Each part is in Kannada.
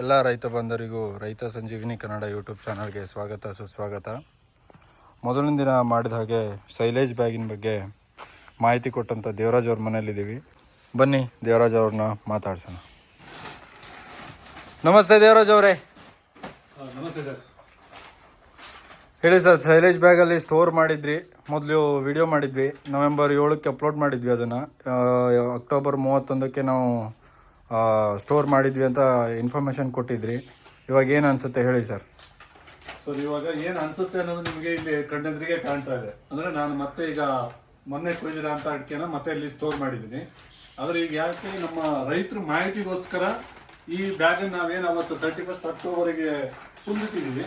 ಎಲ್ಲ ರೈತ ಬಂಧುರಿಗೂ ರೈತ ಸಂಜೀವಿನಿ ಕನ್ನಡ ಯೂಟ್ಯೂಬ್ ಚಾನಲ್ಗೆ ಸ್ವಾಗತ, ಸುಸ್ವಾಗತ. ಮೊದಲಿನ ದಿನ ಮಾಡಿದ ಹಾಗೆ ಸೈಲೇಜ್ ಬ್ಯಾಗಿನ ಬಗ್ಗೆ ಮಾಹಿತಿ ಕೊಟ್ಟಂಥ ದೇವರಾಜ್ ಅವ್ರ ಮನೇಲಿದ್ದೀವಿ ಬನ್ನಿ, ದೇವರಾಜ್ ಅವ್ರನ್ನ ಮಾತಾಡ್ಸೋಣ. ನಮಸ್ತೆ ದೇವರಾಜ್ ಅವರೇ. ನಮಸ್ತೆ ಹೇಳಿ ಸರ್, ಸೈಲೇಜ್ ಬ್ಯಾಗಲ್ಲಿ ಸ್ಟೋರ್ ಮಾಡಿದ್ರಿ. ಮೊದಲು ವಿಡಿಯೋ ಮಾಡಿದ್ವಿ. ನವೆಂಬರ್ ಏಳಕ್ಕೆ ಅಪ್ಲೋಡ್ ಮಾಡಿದ್ವಿ ಅದನ್ನು. ಅಕ್ಟೋಬರ್ ಮೂವತ್ತೊಂದಕ್ಕೆ ನಾವು ಸ್ಟೋರ್ ಮಾಡಿದ್ವಿ ಅಂತ ಇನ್ಫಾರ್ಮೇಷನ್ ಕೊಟ್ಟಿದ್ರಿ. ಇವಾಗ ಏನು ಅನಿಸುತ್ತೆ ಹೇಳಿ ಸರ್ ಸರ್ ಇವಾಗ ಏನು ಅನ್ಸುತ್ತೆ ಅನ್ನೋದು ನಿಮಗೆ ಇಲ್ಲಿ ಕಣ್ಣೆದ್ರಿಗೆ ಕಾಣ್ತಾ ಇದೆ. ಅಂದ್ರೆ ನಾನು ಮತ್ತೆ ಈಗ ಮೊನ್ನೆ ಕೊಯ್ದಿರ ಅಂತ ಅಡಿಕೆನ ಮತ್ತೆ ಇಲ್ಲಿ ಸ್ಟೋರ್ ಮಾಡಿದ್ದೀನಿ. ಆದರೆ ಈಗ ಯಾಕೆ ನಮ್ಮ ರೈತರ ಮಾಹಿತಿಗೋಸ್ಕರ ಈ ಬ್ಯಾಗ್ ನಾವೇನು ಅವತ್ತು ತರ್ಟಿ ಫಸ್ಟ್ ಅಕ್ಟೋಬರ್ಗೆ ತುಂಬಿಟ್ಟಿದ್ದೀವಿ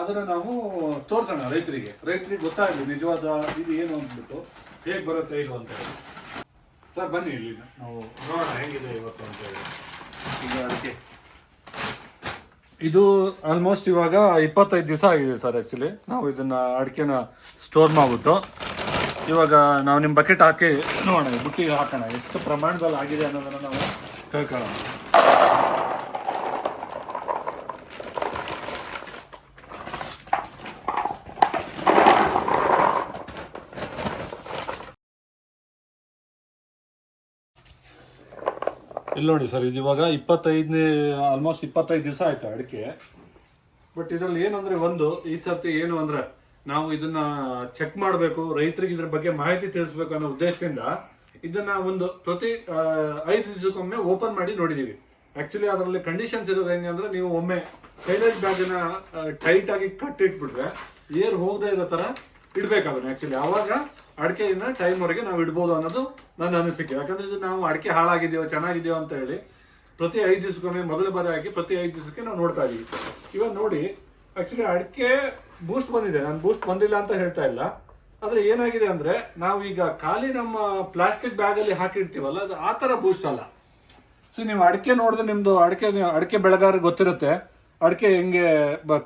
ಅದನ್ನ ನಾವು ತೋರ್ಸೋಣ ರೈತರಿಗೆ. ರೈತರಿಗೆ ಗೊತ್ತಾಗಲಿ ನಿಜವಾದ ಇದು ಏನು ಅಂದ್ಬಿಟ್ಟು ಹೇಗೆ ಬರುತ್ತೆ ಇದು ಅಂತ ಹೇಳಿ. ಸರ್ ಬನ್ನಿ ಇಲ್ಲಿ. ನಾವು ನೋಡೋಣ ಹೇಗಿದೆ ಇವತ್ತು ಅಂತ ಹೇಳಿ. ಈಗ ಅದಕ್ಕೆ ಇದು ಆಲ್ಮೋಸ್ಟ್ ಇವಾಗ ಇಪ್ಪತ್ತೈದು ದಿವಸ ಆಗಿದೆ ಸರ್ ಆ್ಯಕ್ಚುಲಿ ನಾವು ಇದನ್ನು ಅಡಿಕೆನ ಸ್ಟೋರ್ ಮಾಡ್ಬಿಟ್ಟು. ಇವಾಗ ನಾವು ನಿಮ್ಮ ಬಕೆಟ್ ಹಾಕಿ ನೋಡೋಣ ಬುಟ್ಟಿಗೆ ಹಾಕೋಣ. ಎಷ್ಟು ಪ್ರಮಾಣದಲ್ಲಿ ಆಗಿದೆ ಅನ್ನೋದನ್ನ ನಾವು ತಿಳ್ಕೊಳ್ಳೋಣ. ಇಲ್ಲಿ ನೋಡಿ ಸರ್, ಇದು ಇವಾಗ ಇಪ್ಪತ್ತೈದನೇ ಆಲ್ಮೋಸ್ಟ್ ಇಪ್ಪತ್ತೈದು ದಿವಸ ಆಯ್ತು ಅಡಿಕೆ. ಬಟ್ ಇದ್ರಲ್ಲಿ ಏನಂದ್ರೆ ಒಂದು, ಈ ಸರ್ತಿ ಏನು ಅಂದ್ರೆ ನಾವು ಇದನ್ನ ಚೆಕ್ ಮಾಡಬೇಕು, ರೈತರಿಗೆ ಇದ್ರ ಬಗ್ಗೆ ಮಾಹಿತಿ ತಿಳಿಸ್ಬೇಕು ಅನ್ನೋ ಉದ್ದೇಶದಿಂದ ಇದನ್ನ ಒಂದು ಪ್ರತಿ ಐದು ದಿವಸಕ್ಕೊಮ್ಮೆ ಓಪನ್ ಮಾಡಿ ನೋಡಿದೀವಿ. ಆಕ್ಚುಲಿ ಅದರಲ್ಲಿ ಕಂಡೀಷನ್ಸ್ ಇರೋದು ಹೆಂಗೆ ಅಂದ್ರೆ ನೀವು ಒಮ್ಮೆ ಸೈಲೇಜ್ ಬ್ಯಾಗ್ನ ಟೈಟ್ ಆಗಿ ಕಟ್ಟಿಟ್ಬಿಟ್ರೆ ಏರ್ ಹೋಗದೆ ಇರೋ ತರ ಇಡ್ಬೇಕು ಅದನ್ನ ಆಕ್ಚುಲಿ ಅವಾಗ ಅಡಿಕೆಯನ್ನ ಟೈಮ್ವರೆಗೆ ನಾವು ಇಡ್ಬೋದು ಅನ್ನೋದು ನನ್ನ ಅನಿಸಿಕೆ. ಯಾಕಂದ್ರೆ ಇದು ನಾವು ಅಡಿಕೆ ಹಾಳಾಗಿದೆಯೋ, ಚೆನ್ನಾಗಿದೆಯೋ ಅಂತ ಹೇಳಿ ಪ್ರತಿ ಐದು ದಿವಸಕ್ಕೊಮ್ಮೆ, ಮೊದಲ ಬಾರಿ ಹಾಕಿ ಪ್ರತಿ ಐದು ದಿವಸಕ್ಕೆ ನಾವು ನೋಡ್ತಾ ಇದೀವಿ. ಇವಾಗ ನೋಡಿ ಆಕ್ಚುಲಿ ಅಡಿಕೆ ಬೂಸ್ಟ್ ಬಂದಿದೆ. ನಾನು ಬೂಸ್ಟ್ ಬಂದಿಲ್ಲ ಅಂತ ಹೇಳ್ತಾ ಇಲ್ಲ. ಆದರೆ ಏನಾಗಿದೆ ಅಂದ್ರೆ ಈಗ ಖಾಲಿ ನಮ್ಮ ಪ್ಲಾಸ್ಟಿಕ್ ಬ್ಯಾಗಲ್ಲಿ ಹಾಕಿರ್ತೀವಲ್ಲ, ಅದು ಆ ಥರ ಬೂಸ್ಟ್ ಅಲ್ಲ. ಸೊ ನೀವು ಅಡಿಕೆ ನೋಡಿದ್ರೆ ನಿಮ್ಮದು ಅಡಿಕೆ ಅಡಿಕೆ ಬೆಳೆಗಾರ ಗೊತ್ತಿರುತ್ತೆ, ಅಡಿಕೆ ಹೆಂಗೆ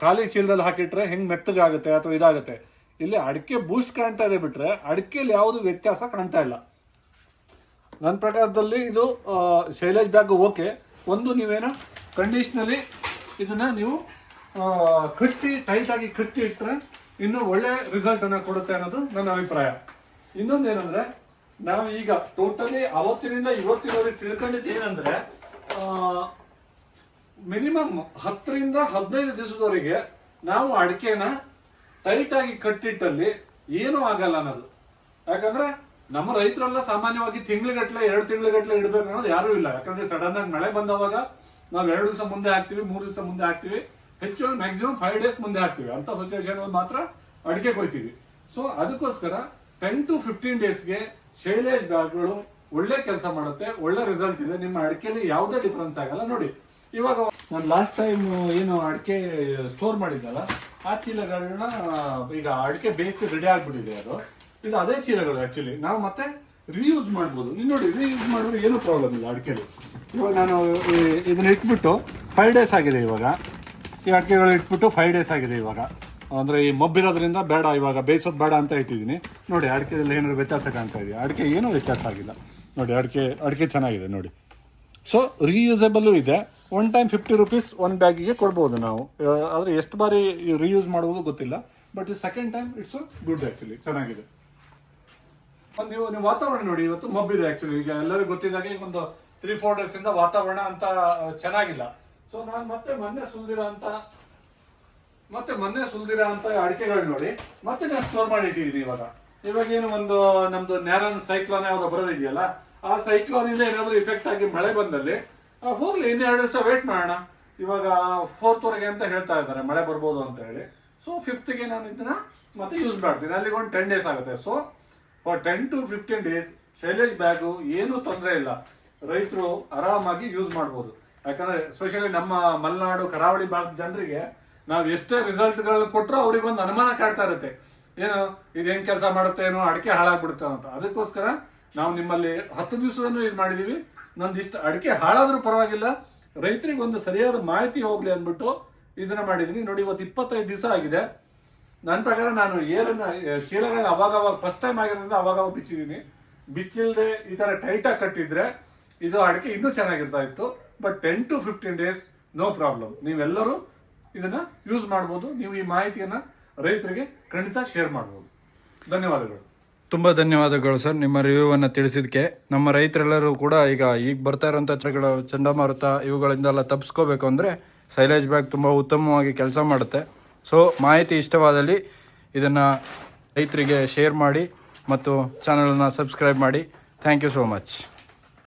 ಖಾಲಿ ಚೀಲದಲ್ಲಿ ಹಾಕಿಟ್ರೆ ಹೆಂಗೆ ಮೆತ್ತಗಾಗುತ್ತೆ ಅಥವಾ ಇದಾಗುತ್ತೆ. ಇಲ್ಲಿ ಅಡಿಕೆ ಬೂಸ್ಟ್ ಕಾಣ್ತಾ ಇದೆ ಬಿಟ್ಟರೆ ಅಡಿಕೆಯಲ್ಲಿ ಯಾವುದು ವ್ಯತ್ಯಾಸ ಕಾಣ್ತಾ ಇಲ್ಲ. ನನ್ನ ಪ್ರಕಾರದಲ್ಲಿ ಇದು ಶೈಲೇಜ್ ಬ್ಯಾಗ್ ಓಕೆ ಒಂದು ನೀವೇನು ಕಂಡೀಷ್ನಲ್ಲಿ ಇದನ್ನ ನೀವು ಕಟ್ಟಿ ಟೈಟ್ ಆಗಿ ಕಟ್ಟಿ ಇಟ್ಟರೆ ಇನ್ನೂ ಒಳ್ಳೆ ರಿಸಲ್ಟ್ ಅನ್ನ ಕೊಡುತ್ತೆ ಅನ್ನೋದು ನನ್ನ ಅಭಿಪ್ರಾಯ. ಇನ್ನೊಂದೇನಂದ್ರೆ ನಾವು ಈಗ ಟೋಟಲಿ ಅವತ್ತಿನಿಂದ ಇವತ್ತಿನವರೆಗೆ ತಿಳ್ಕೊಂಡಿದ್ದು ಏನಂದ್ರೆ ಮಿನಿಮಮ್ ಹತ್ತರಿಂದ ಹದಿನೈದು ದಿವಸದವರೆಗೆ ನಾವು ಅಡಿಕೆನ ಟೈಟ್ ಆಗಿ ಕಟ್ಟಿಟ್ಟಲ್ಲಿ ಏನೂ ಆಗಲ್ಲ ಅನ್ನೋದು. ಯಾಕಂದ್ರೆ ನಮ್ಮ ರೈತರೆಲ್ಲ ಸಾಮಾನ್ಯವಾಗಿ ತಿಂಗ್ಳುಗಟ್ಲೆ, ಎರಡು ತಿಂಗ್ಳುಗಟ್ಲೆ ಇಡಬೇಕು ಅನ್ನೋದು ಯಾರೂ ಇಲ್ಲ. ಯಾಕಂದ್ರೆ ಸಡನ್ ಆಗಿ ಮಳೆ ಬಂದವಾಗ ನಾವು ಎರಡು ದಿವಸ ಮುಂದೆ ಹಾಕ್ತಿವಿ, ಮೂರು ದಿವಸ ಮುಂದೆ ಹಾಕ್ತಿವಿ, ಹೆಚ್ಚು ಮ್ಯಾಕ್ಸಿಮಮ್ ಫೈವ್ ಡೇಸ್ ಮುಂದೆ ಹಾಕ್ತಿವಿ. ಅಂತ ಸಿಚುವೇಶನ್ ಮಾತ್ರ ಅಡಿಕೆ ಕೊಯ್ತೀವಿ. ಸೊ ಅದಕ್ಕೋಸ್ಕರ ಟೆನ್ ಟು ಫಿಫ್ಟೀನ್ ಡೇಸ್ಗೆ ಶೈಲೇಜ್ ಬ್ಯಾಗ್ಗಳು ಒಳ್ಳೆ ಕೆಲಸ ಮಾಡುತ್ತೆ, ಒಳ್ಳೆ ರಿಸಲ್ಟ್ ಇದೆ. ನಿಮ್ಮ ಅಡಿಕೆಲಿ ಯಾವುದೇ ಡಿಫ್ರೆನ್ಸ್ ಆಗಲ್ಲ. ನೋಡಿ, ಇವಾಗ ನಾನು ಲಾಸ್ಟ್ ಟೈಮ್ ಏನು ಅಡಿಕೆ ಸ್ಟೋರ್ ಮಾಡಿದ್ದಲ್ಲ ಆ ಚೀಲಗಳನ್ನ ಈಗ ಅಡಿಕೆ ಬೇಯಿಸಿ ರೆಡಿ ಆಗ್ಬಿಟ್ಟಿದೆ ಅದು. ಇದು ಅದೇ ಚೀಲಗಳು ಆಕ್ಚುಲಿ ನಾವು ಮತ್ತೆ ರೀಯೂಸ್ ಮಾಡ್ಬೋದು. ನೀವು ನೋಡಿ ರೀಯೂಸ್ ಮಾಡಿದ್ರೆ ಏನೂ ಪ್ರಾಬ್ಲಮ್ ಇಲ್ಲ ಅಡಿಕೆಲಿ. ಇವಾಗ ನಾನು ಇದನ್ನ ಇಟ್ಬಿಟ್ಟು ಫೈವ್ ಡೇಸ್ ಆಗಿದೆ ಇವಾಗ. ಈ ಅಡಿಕೆಗಳು ಇಟ್ಬಿಟ್ಟು ಫೈವ್ ಡೇಸ್ ಆಗಿದೆ ಇವಾಗ. ಅಂದ್ರೆ ಈ ಮಬ್ಬಿರೋದ್ರಿಂದ ಬೇಡ, ಇವಾಗ ಬೇಯಿಸೋದು ಬೇಡ ಅಂತ ಇಟ್ಟಿದ್ದೀನಿ. ನೋಡಿ, ಅಡಿಕೆದಲ್ಲಿ ಏನಾದ್ರು ವ್ಯತ್ಯಾಸ ಕಾಣ್ತಾ ಇದೆಯಾ? ಅಡಿಕೆ ಏನೂ ವ್ಯತ್ಯಾಸ ಆಗಿಲ್ಲ. ನೋಡಿ, ಅಡಿಕೆ ಅಡಿಕೆ ಚೆನ್ನಾಗಿದೆ, ನೋಡಿ. ಸೊ ರೀಯೂಸಬಲ್ಲು ಇದೆ. One time fifty rupees one ಬ್ಯಾಗಿಗೆ ಕೊಡ್ಬೋದು ನಾವು. ಆದರೆ ಎಷ್ಟು ಬಾರಿ ರೀಯೂಸ್ ಮಾಡುವುದು ಗೊತ್ತಿಲ್ಲ. But second time it's good actually ಚೆನ್ನಾಗಿದೆ. ನೀವು ನೀವು ವಾತಾವರಣ ನೋಡಿ. ಇವತ್ತು ಮಬ್ಬಿದೆ ಆ್ಯಕ್ಚುಲಿ ಈಗ ಎಲ್ಲರಿಗೂ ಗೊತ್ತಿದ್ದಾಗೆ ಒಂದು ತ್ರೀ ಫೋರ್ ಡೇಸ್ ಇಂದ ವಾತಾವರಣ ಅಂತ ಚೆನ್ನಾಗಿಲ್ಲ. ಸೊ ನಾನು ಮತ್ತೆ ಮೊನ್ನೆ ಸುಲ್ದಿರೋ ಅಂತ ಮತ್ತೆ ಮೊನ್ನೆ ಸುಲ್ದಿರೋ ಅಂತ ಅಡಿಕೆಗಳು ನೋಡಿ. ಮತ್ತೆ ನಾನು ಸ್ಟೋರ್ ಮಾಡಿ ಇಟ್ಟಿದ್ದೀನಿ ಇವಾಗ. ಇವಾಗ ಏನು ಒಂದು, ನಮ್ದು ನ್ಯಾರನ್ ಸೈಕ್ಲೋನ್ ಯಾವ್ದು ಬರೋದಿದೆಯಲ್ಲ? ಆ ಸೈಕ್ಲೋನ್ ಇಂದ ಏನಾದ್ರೂ ಇಫೆಕ್ಟ್ ಆಗಿ ಮಳೆ ಬಂದಲ್ಲಿ ಹೋಗ್ಲಿ ಇನ್ನೆರಡು ದಿವಸ ವೇಟ್ ಮಾಡೋಣ. ಇವಾಗ ಫೋರ್ತ್ವರೆಗೆ ಅಂತ ಹೇಳ್ತಾ ಇದ್ದಾರೆ, ಮಳೆ ಬರ್ಬೋದು ಅಂತ ಹೇಳಿ. ಸೊ ಫಿಫ್ತ್ಗೆ ನಾನು ಇದನ್ನ ಮತ್ತೆ ಯೂಸ್ ಮಾಡ್ತೀನಿ. ಅಲ್ಲಿಗೆ ಒಂದು ಟೆನ್ ಡೇಸ್ ಆಗುತ್ತೆ. So ten to fifteen days silage bag ಏನೂ ತೊಂದರೆ ಇಲ್ಲ. ರೈತರು ಆರಾಮಾಗಿ ಯೂಸ್ ಮಾಡ್ಬೋದು. ಯಾಕಂದ್ರೆ ಸ್ಪೆಷಲಿ ನಮ್ಮ ಮಲೆನಾಡು, ಕರಾವಳಿ ಭಾಗದ ಜನರಿಗೆ ನಾವು ಎಷ್ಟೇ ರಿಸಲ್ಟ್ಗಳು ಕೊಟ್ಟರು ಅವ್ರಿಗೊಂದು ಅನುಮಾನ ಕಾಡ್ತಾ ಇರುತ್ತೆ. ಏನು ಇದು ಕೆಲಸ ಮಾಡುತ್ತೆ ಏನೋ ಅಡಿಕೆ ಹಾಳಾಗ್ಬಿಡುತ್ತೆ ಅಂತ. ಅದಕ್ಕೋಸ್ಕರ ನಾವು ನಿಮ್ಮಲ್ಲಿ ಹತ್ತು ದಿವಸದನ್ನು ಇದು ಮಾಡಿದೀವಿ. ನಂದು ಇಷ್ಟು ಅಡಿಕೆ ಹಾಳಾದರೂ ಪರವಾಗಿಲ್ಲ. ರೈತರಿಗೆ ಒಂದು ಸರಿಯಾದ ಮಾಹಿತಿ ಹೋಗಲಿ ಅಂದ್ಬಿಟ್ಟು ಇದನ್ನ ಮಾಡಿದೀನಿ. ನೋಡಿ, ಇವತ್ತು ಇಪ್ಪತ್ತೈದು ದಿವಸ ಆಗಿದೆ. ನನ್ನ ಪ್ರಕಾರ ನಾನು ಏರನ್ನ ಚೀಲಗಳನ್ನ ಅವಾಗ ಫಸ್ಟ್ ಟೈಮ್ ಆಗಿರೋದ್ರಿಂದ ಅವಾಗ ಬಿಚ್ಚಿದ್ದೀನಿ ಬಿಚ್ಚಿಲ್ಲದೆ ಈ ಥರ ಟೈಟಾಗಿ ಕಟ್ಟಿದ್ರೆ ಇದು ಅಡಿಕೆ ಇನ್ನೂ ಚೆನ್ನಾಗಿರ್ತಾ ಇತ್ತು. But ten to fifteen days no problem ನೀವೆಲ್ಲರೂ ಇದನ್ನ ಯೂಸ್ ಮಾಡ್ಬೋದು. ನೀವು ಈ ಮಾಹಿತಿಯನ್ನ ರೈತರಿಗೆ ಖಂಡಿತ ಶೇರ್ ಮಾಡ್ಬೋದು. ಧನ್ಯವಾದಗಳು. ತುಂಬ ಧನ್ಯವಾದಗಳು ಸರ್ ನಿಮ್ಮ ರಿವ್ಯೂವನ್ನು ತಿಳಿಸಿದ್ದಕ್ಕೆ ನಮ್ಮ ರೈತರೆಲ್ಲರೂ ಕೂಡ ಈಗ ಈಗ ಬರ್ತಾ ಇರೋಂಥ ಚಗಳ ಚಂಡಮಾರುತ ಇವುಗಳಿಂದೆಲ್ಲ ತಪ್ಪಿಸ್ಕೋಬೇಕು ಅಂದರೆ ಸೈಲೇಜ್ ಬ್ಯಾಗ್ ತುಂಬ ಉತ್ತಮವಾಗಿ ಕೆಲಸ ಮಾಡುತ್ತೆ. ಸೊ ಮಾಹಿತಿ ಇಷ್ಟವಾದಲ್ಲಿ ಇದನ್ನು ರೈತರಿಗೆ ಶೇರ್ ಮಾಡಿ ಮತ್ತು ಚಾನಲನ್ನು ಸಬ್ಸ್ಕ್ರೈಬ್ ಮಾಡಿ. Thank you so much